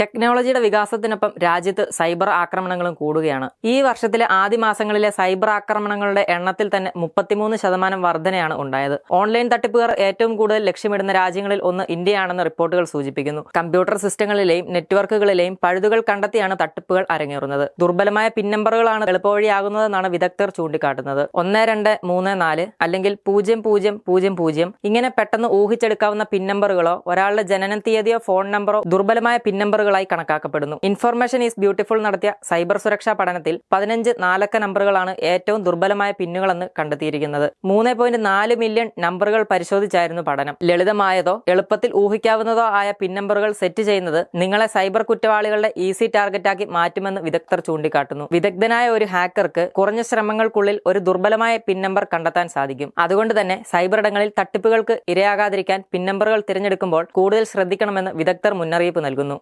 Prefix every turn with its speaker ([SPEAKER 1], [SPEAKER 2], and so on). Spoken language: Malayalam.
[SPEAKER 1] ടെക്നോളജിയുടെ വികാസത്തിനൊപ്പം രാജ്യത്ത് സൈബർ ആക്രമണങ്ങളും കൂടുകയാണ്. ഈ വർഷത്തിലെ ആദ്യ മാസങ്ങളിലെ സൈബർ ആക്രമണങ്ങളുടെ എണ്ണത്തിൽ തന്നെ മുപ്പത്തിമൂന്ന് ശതമാനം വർധനയാണ് ഉണ്ടായത്. ഓൺലൈൻ തട്ടിപ്പുകാർ ഏറ്റവും കൂടുതൽ ലക്ഷ്യമിടുന്ന രാജ്യങ്ങളിൽ ഒന്ന് ഇന്ത്യയാണെന്ന് റിപ്പോർട്ടുകൾ സൂചിപ്പിക്കുന്നു. കമ്പ്യൂട്ടർ സിസ്റ്റങ്ങളിലെയും നെറ്റ്വർക്കുകളിലെയും പഴുതുകൾ കണ്ടെത്തിയാണ് തട്ടിപ്പുകൾ അരങ്ങേറുന്നത്. ദുർബലമായ പിൻ നമ്പറുകളാണ് എളുപ്പവഴിയാകുന്നതെന്നാണ് വിദഗ്ധർ ചൂണ്ടിക്കാട്ടുന്നത്. ഒന്ന് രണ്ട് മൂന്ന് നാല് അല്ലെങ്കിൽ പൂജ്യം പൂജ്യം പൂജ്യം പൂജ്യം ഇങ്ങനെ പെട്ടെന്ന് ഊഹിച്ചെടുക്കാവുന്ന പിൻ നമ്പറുകളോ ഒരാളുടെ ജനന തീയതിയോ ഫോൺ നമ്പറോ ദുർബലമായ പിൻ നമ്പറുകളായി കണക്കാക്കപ്പെടുന്നു. ഇൻഫർമേഷൻ ഈസ് ബ്യൂട്ടിഫുൾ നടത്തിയ സൈബർ സുരക്ഷാ പഠനത്തിൽ പതിനഞ്ച് നാലക്ക നമ്പറുകളാണ് ഏറ്റവും ദുർബലമായ പിന്നുകളെന്ന് കണ്ടെത്തിയിരിക്കുന്നത്. മൂന്ന് പോയിന്റ് നാല് മില്യൺ നമ്പറുകൾ പരിശോധിച്ചായിരുന്നു പഠനം. ലളിതമായതോ എളുപ്പത്തിൽ ഊഹിക്കാവുന്നതോ ആയ പിൻ നമ്പറുകൾ സെറ്റ് ചെയ്യുന്നത് നിങ്ങളെ സൈബർ കുറ്റവാളികളുടെ ഈസി ടാർഗറ്റാക്കി മാറ്റുമെന്ന് വിദഗ്ധർ ചൂണ്ടിക്കാട്ടുന്നു. വിദഗ്ധനായ ഒരു ഹാക്കർക്ക് കുറഞ്ഞ ശ്രമങ്ങൾക്കുള്ളിൽ ഒരു ദുർബലമായ പിൻ നമ്പർ കണ്ടെത്താൻ സാധിക്കും. അതുകൊണ്ട് തന്നെ സൈബർ ഇടങ്ങളിൽ തട്ടിപ്പുകൾക്ക് ഇരയാകാതിരിക്കാൻ പിൻ നമ്പറുകൾ തിരഞ്ഞെടുക്കുമ്പോൾ കൂടുതൽ ശ്രദ്ധിക്കണമെന്ന് വിദഗ്ധർ മുന്നറിയിപ്പ് നൽകുന്നു.